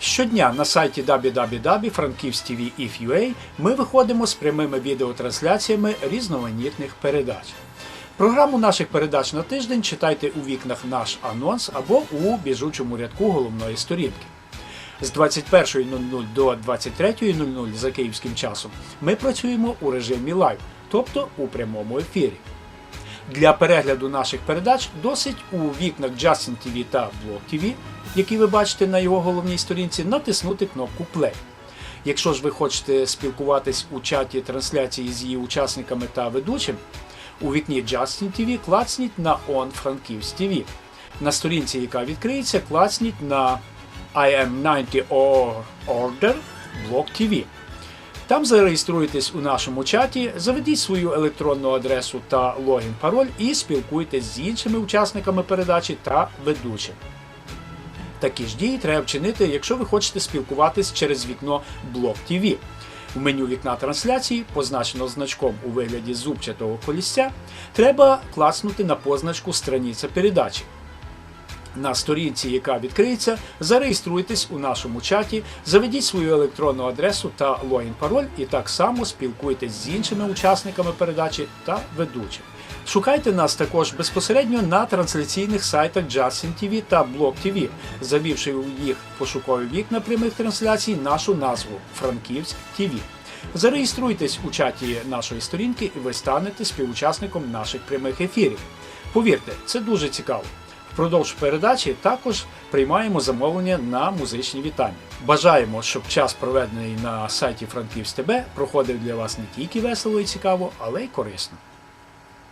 Щодня на сайті www.frankivstv.if.ua ми виходимо з прямими відеотрансляціями різноманітних передач. Програму наших передач на тиждень читайте у вікнах наш анонс або у біжучому рядку головної сторінки. З 21.00 до 23.00 за київським часом ми працюємо у режимі лайв, тобто у прямому ефірі. Для перегляду наших передач досить у вікнах Justin TV та Blog TV, які ви бачите на його головній сторінці, натиснути кнопку Play. Якщо ж ви хочете спілкуватись у чаті трансляції з її учасниками та ведучим, у вікні Justin TV клацніть на On Frankivs TV. На сторінці, яка відкриється, клацніть на I am 90 or Order Blog TV. Там зареєструйтесь у нашому чаті, заведіть свою електронну адресу та логін пароль і спілкуйтесь з іншими учасниками передачі та ведучим. Такі ж дії треба вчинити, якщо ви хочете спілкуватись через вікно Блог TV. В меню вікна трансляції, позначено значком у вигляді зубчатого колісця, треба клацнути на позначку Страниця передачі. На сторінці, яка відкриється, зареєструйтесь у нашому чаті, заведіть свою електронну адресу та логін пароль і так само спілкуйтесь з іншими учасниками передачі та ведучим. Шукайте нас також безпосередньо на трансляційних сайтах Justin TV та Blog TV, завівши у їх пошукові вікна прямих трансляцій нашу назву Франківськ TV. Зареєструйтесь у чаті нашої сторінки і ви станете співучасником наших прямих ефірів. Повірте, це дуже цікаво. Впродовж передачі також приймаємо замовлення на музичні вітання. Бажаємо, щоб час, проведений на сайті Франківськ ТБ, проходив для вас не тільки весело і цікаво, але й корисно.